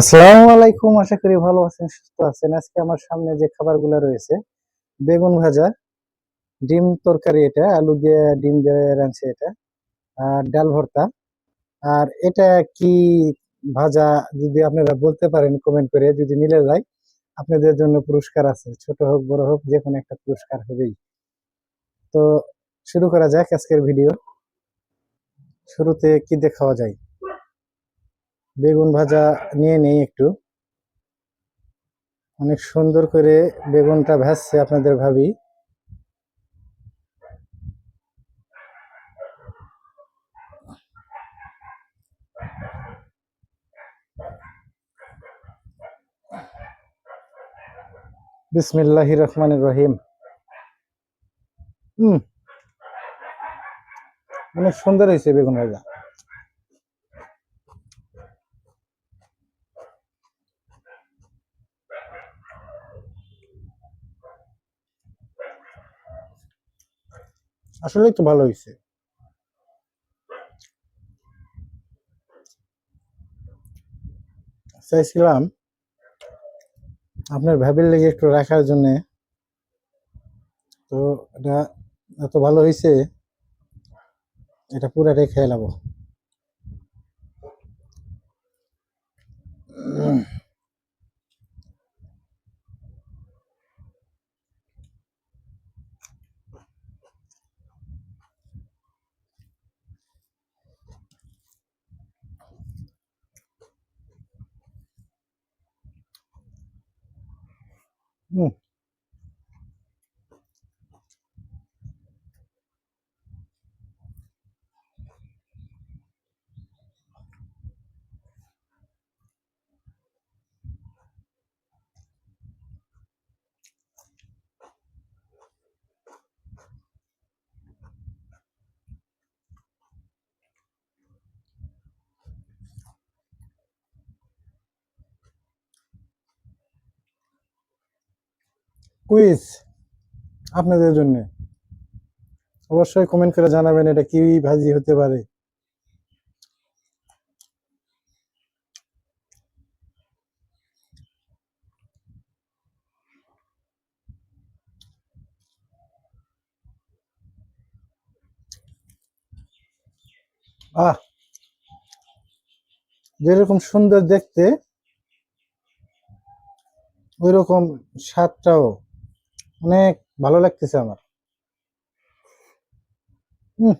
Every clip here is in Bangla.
আসসালামু আলাইকুম, আশা করি ভালো আছেন, সুস্থ আছেন। আজকে আমার সামনে যে খাবারগুলো রয়েছে, বেগুন ভাজা, ডিম তরকারি এটা, আলু দিয়ে ডিম দিয়ে রাঁধছে এটা, আর ডাল ভর্তা। আর এটা কি ভাজা যদি আপনারা বলতে পারেন কমেন্ট করে যদি মিলে যায়, আপনাদের জন্য পুরস্কার আছে, ছোট হোক, বড় হোক, যে কোনো একটা পুরস্কার হবেই। তো শুরু করা যাক আজকের ভিডিও। শুরুতে কি দিয়ে খাওয়া যায়? বেগুন ভাজা নিয়ে নেই একটু। অনেক সুন্দর করে বেগুনটা ভাজছে আপনাদের ভাবি। বিসমিল্লাহ রহমানির রহিম। হুম। অনেক সুন্দর হয়েছে বেগুন ভাজা। আসলে তো ভালো হয়েছে চাইছিলাম আপনার ভাবির লেগে একটু রাখার জন্যে। তো এটা এত ভালো হয়েছে এটা পুরাটাই খেয়ে নেব হুম কুইজ আপনাদের জন্য। অবশ্যই কমেন্ট করে জানাবেন এটা কি ভাজি হতে পারে। আহ যেরকম সুন্দর দেখতে ওই রকম স্বাদটাও। অনেক ভালো লাগতেছে আমার। হুম।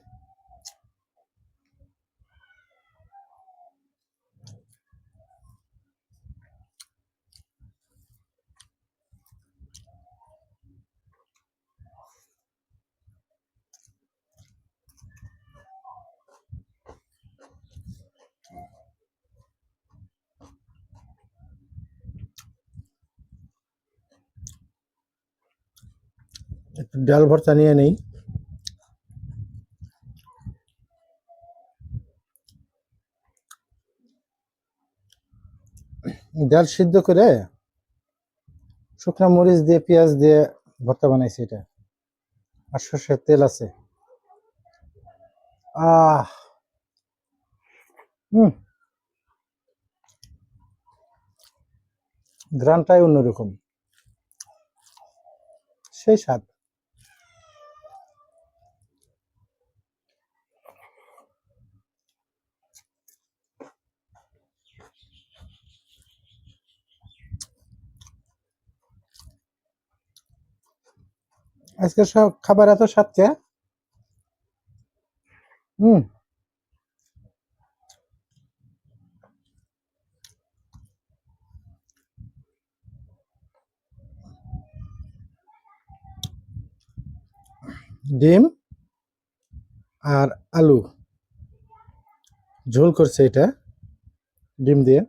একটু ডাল ভর্তা নিয়ে নেই। ডাল সিদ্ধ করে শুকনো মরিচ দিয়ে, পেঁয়াজ দিয়ে ভর্তা বানাইছি এটা। আর সর্ষের তেল আছে। আহ! হুম। গ্রানটাই অন্যরকম। সেই স্বাদ। আজকে সব খাবার এত কে হুম। ডিম আর আলু। ঝোল করছে এটা, ডিম দিয়ে।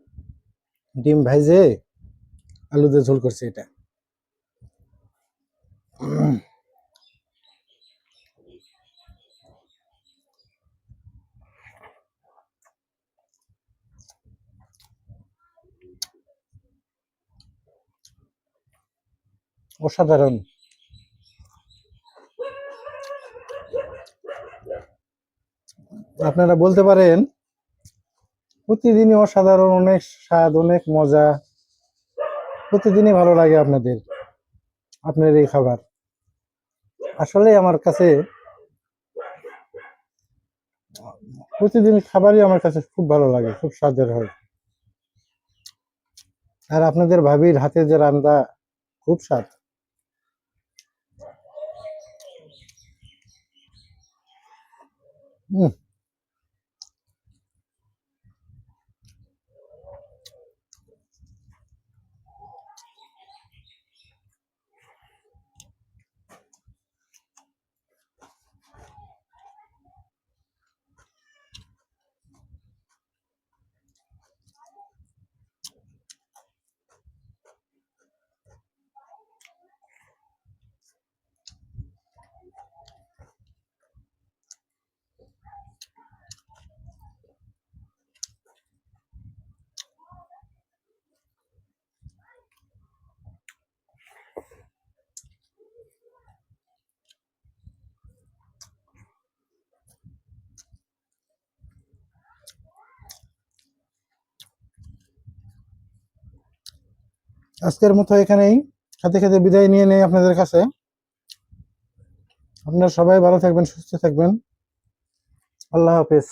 ডিম ভাইজে আলু দিয়ে ঝোল করছে এটা। অসাধারণ। আপনারা বলতে পারেন, প্রতিদিনই অসাধারণ, অনেক স্বাদ, অনেক মজা। প্রতিদিনই ভালো লাগে আপনাদের, আপনার এই খাবার। আসলে আমার কাছে প্রতিদিন খাবারই আমার কাছে খুব ভালো লাগে, খুব স্বাদের হয়। আর আপনাদের ভাবির হাতে যে রান্না খুব স্বাদ। Mm. আজকের মতো এখানেই। খেতে খেতে বিদায় নিয়ে নেই আপনাদের কাছে। আপনারা সবাই ভালো থাকবেন, সুস্থ থাকবেন। আল্লাহ হাফেজ।